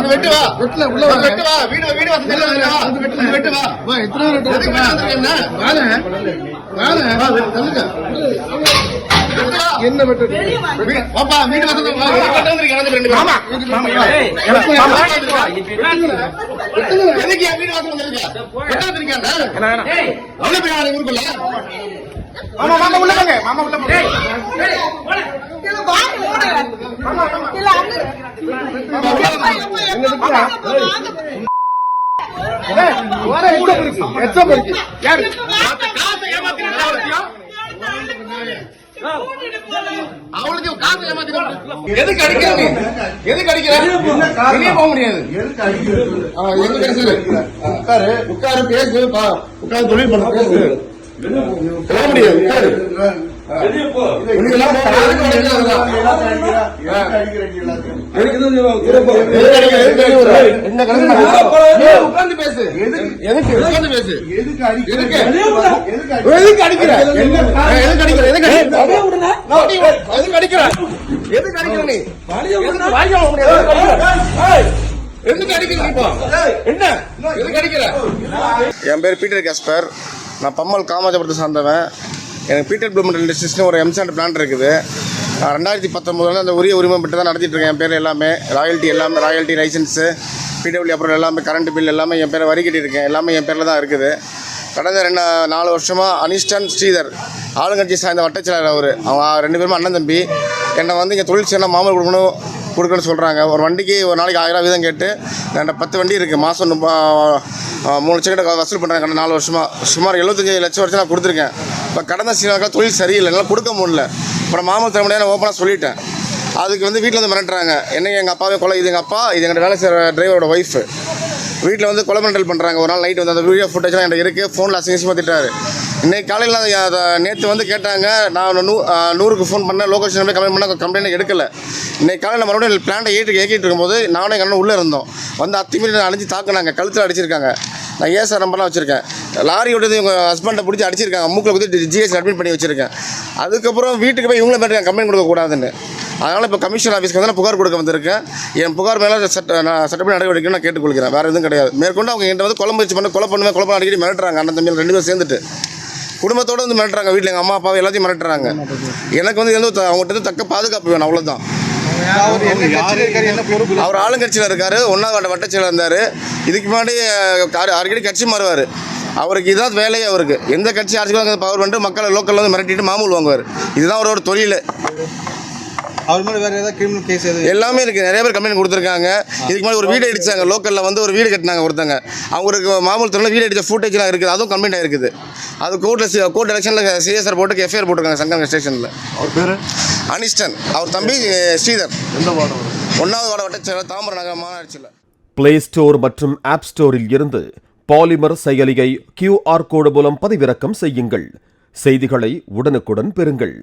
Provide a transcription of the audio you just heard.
வந்து வெட்டு வா. வெட்டல, உள்ள வாங்க. வெட்டு வா. வீடு வீடு வந்து வெட்டு வா. வந்து வெட்டு வா. வா, எத்தனை எதுக்கு? வெட்டு? வாங்க. வாங்க, தள்ளுங்க. வெட்டு வா. என்ன வெட்டு வீடு- வந்து வா, வெட்டு ரெண்டு பேரும். எதுக்கு? என் வீடு வாசல் வந்திருக்க? வெட்ட வந்திருக்கியாடா? அவ்வளவு பெரிய ஆளு ஊருக்குள்ள? யாரு? அவளுக்கு காசு ஏமாத்திட்டு எதுக்கு அடிக்கிற நீ? எதுக்கு அடிக்கிற? வெளியே போக முடியாது. எங்க பேசுற உட்காரு உட்காரு. பேசு உட்காரு தொழில் பண்ண பேசு. போக முடியாது. உட்காரு. உட்கார்ந்து பேசு எதுக்கு உட்கார்ந்து பேசு எதுக்கு எதுக்கு அடிக்கிற எதுக்கு அடிக்கிற எதுக்கு அடிக்கிற எதுக்கு அடிக்கிற நீ என் பேர் பீட்டர் காஸ்பர் நான் பம்மல் காமாஜபுரத்தை சார்ந்தவன் எனக்கு பீட்டர் ப்ளூமெண்ட் இண்டஸ்ட்ரீஸ்னு ஒரு எம்சாண்ட் பிளான் இருக்குது. ரெண்டாயிரத்தி பத்தொம்போதுல அந்த உரிய உரிமை பெற்று தான் நடத்திட்டு இருக்கேன். என் பேர் எல்லாமே ராயல்ட்டி எல்லாமே ராயல்ட்டி லைசன்ஸு பிடபிள்யூ அப்புறம் எல்லாமே கரண்ட் பில் எல்லாமே என் பேரை வரி கட்டியிருக்கேன். எல்லாமே என் பேரில் தான் இருக்குது. கடந்த ரெண்டு நாலு வருஷமாக அனிஷ்டன் ஸ்ரீதர் ஆளுங்கட்சி சார்ந்த வட்டச்செயலர் அவர். அவங்க ரெண்டு பேருமே அண்ணன் தம்பி. என்னை வந்து இங்கே தொழில் செய்யணும் மாமல் கொடுக்கணும் கொடுக்கணும்னு சொல்கிறாங்க ஒரு வண்டிக்கு ஒரு நாளைக்கு ஆயிரம் வீதம் கேட்டு என்கிட்ட பத்து வண்டி இருக்குது மாதம் மூணு லட்சம் கிட்ட வசூல் பண்ணுறாங்க கடந்த நாலு வருஷமாக சுமார் எழுபத்தஞ்சு லட்சம் வருஷம் நான் கொடுத்துருக்கேன். இப்போ கடந்த சில தொழில் சரியில்லை என்னால் கொடுக்க முடியல. அப்புறம் மாமல் தர ஓப்பனாக சொல்லிட்டேன். அதுக்கு வந்து வீட்டில் வந்து மிரட்டுறாங்க. என்னங்க எங்கள் அப்பாவே கொலை இது எங்கள் அப்பா இது எங்கள் வேலை செய்கிற டிரைவரோட ஒய்ஃபு வீட்டில் வந்து கொலை மிரட்டல் பண்ணுறாங்க ஒரு நாள் நைட் வந்து அந்த வீடியோ ஃபுட்டேஜ்லாம் என்கிட்ட இருக்குது ஃபோனில் அசிங்கமாக திட்டாரு இன்றைக்கி காலையில் அதை நேற்று வந்து கேட்டாங்க. நான் நூ நூறுக்கு ஃபோன் பண்ணேன். லொகேஷன் போய் கம்ப்ளைண்ட் பண்ண கம்ப்ளைண்ட் எடுக்கல. இன்னைக்கு காலையில் மறுபடியும் பிளான்ட்டை ஏற்றி ஏக்கிட்டு இருக்கும்போது நானும் எங்கள் அண்ணன் உள்ளே இருந்தோம். வந்து அத்திமீறி அழிஞ்சு தாக்குனாங்க. கழுத்தில் அடிச்சிருக்காங்க. நான் ஏசார் நம்பர்லாம் வச்சுருக்கேன்? லாரி விட்டு இவங்க ஹஸ்பண்டை பிடிச்சி அடிச்சிருக்காங்க. மூக்கில் குத்தி ஜிஎஸ் அட்மிட் பண்ணி வச்சுருக்கேன். அதுக்கப்புறம் வீட்டுக்கு போய் இவங்கள மேலே கம்ப்ளைண்ட் கொடுக்கக்கூடாதுன்னு அதனால் இப்போ கமிஷன் ஆஃபீஸ்க்கு வந்து நான் புகார் கொடுக்க வந்திருக்கேன். என் புகார் மேலே சட்ட நான் சட்டப்படி நடவடிக்கை நான் கேட்டுக்கொள்கிறேன். வேறு எதுவும் கிடையாது. மேற்கொண்டு அவங்க என்கிட்ட வந்து குழம்பு வச்சு பண்ண கொலை பண்ணுவேன் கொலை பண்ண அடிக்கடி மிரட்டுறாங்க. அண்ணன் தம்பியில் ரெண்டு பேரும் சேர்ந்துட்டு. குடும்பத்தோடு வந்து மிரட்டுறாங்க வீட்டில் எங்கள் அம்மா அப்பாவை எல்லாத்தையும் மிரட்டுறாங்க. எனக்கு வந்து எந்த அவங்ககிட்ட இருந்து தக்க பாதுகாப்பு வேணும். அவ்வளோதான் அவர் ஆளுங்கட்சியில் இருக்காரு ஒன்றாவது வாட்ட வட்டச்சியில் இருந்தார். இதுக்கு முன்னாடி அடிக்கடி கட்சி மாறுவார். அவருக்கு இதுதான் வேலையே அவருக்கு. எந்த கட்சி ஆட்சிக்கும் பவர் பண்ணிட்டு மக்களை லோக்கலில் வந்து மிரட்டிட்டு மாமூல் வாங்குவார். இதுதான் அவரோட தொழில். அவர் மேல வேற ஏதாவது கிரிமினல் கேஸ் எதுவும் எல்லாமே இருக்குது நிறைய பேர் கம்ப்ளைண்ட் கொடுத்துருக்காங்க. இதுக்கு முன்னாடி ஒரு வீடு அடிச்சாங்க லோக்கலில் வந்து ஒரு வீடு கட்டினாங்க ஒருத்தங்க. அவங்களுக்கு மாமூல் துறையில் வீடு அடித்த ஃபுட்டேஜ்லாம் இருக்குது. அதுவும் கம்ப்ளைண்ட் ஆயிருக்குது. அது கோர்ட்டில் கோர்ட் எலெக்ஷனில் சிஎஸ்ஆர் போட்டு எஃப்ஐஆர் போட்டிருக்காங்க சங்கங்க ஸ்டேஷனில் அவர் பேரு? அனிஸ்டன். அவர் தம்பி ஸ்ரீதர். எந்த வார்டு? ஒன்றாவது வாட வட்டச்செயலர் தாம்பரம் நகர் மாநகராட்சியில். பிளே ஸ்டோர் மற்றும் ஆப் ஸ்டோரில் இருந்து பாலிமர் செயலியை கியூஆர் கோடு மூலம் பதிவிறக்கம் செய்யுங்கள். செய்திகளை உடனுக்குடன் பெறுங்கள்.